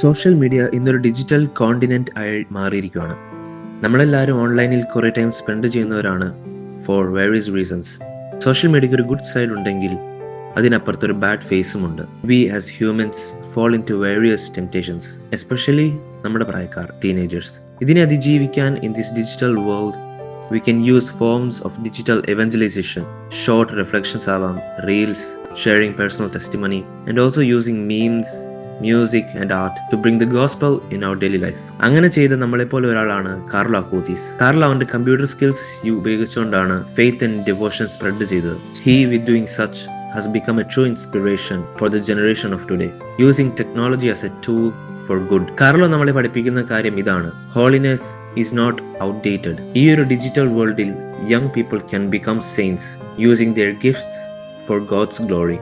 Social media ഇന്നൊരു digital continent ആയി മാറിയിരിക്കുകയാണ് നമ്മളെല്ലാവരും ഓൺലൈനിൽ കുറേ ടൈം സ്പെൻഡ് ചെയ്യുന്നവരാണ് ഫോർ വേരിയസ് റീസൺസ്. സോഷ്യൽ മീഡിയയ്ക്ക് ഒരു ഗുഡ് സൈഡ് ഉണ്ടെങ്കിൽ അതിനപ്പുറത്തൊരു ബാഡ് ഫേസും ഉണ്ട്. We as humans fall into various temptations especially നമ്മുടെ പ്രായക്കാർ ടീനേജേഴ്സ്. ഇതിനെ അതിജീവിക്കാൻ in this digital world we can use forms of digital evangelization short reflections ആവാം reels sharing personal testimony and also using memes music and art to bring the gospel in our daily life അങ്ങനെ ചെയ്ത നമ്മളെപ്പോലെ ഒരാളാണ് Carlo Acutis Carlo അവന്റെ computer skills ഉപയോഗിച്ചുകൊണ്ടാണ് faith and devotion spread ചെയ്തത്. He with doing such has become a true inspiration for the generation of today, using technology as a tool for good Carlo നമ്മളെ പഠിപ്പിക്കുന്ന കാര്യം ഇതാണ്. Holiness is not outdated ഈ ഒരു digital വേൾഡിൽ young people can become saints using their gifts for God's glory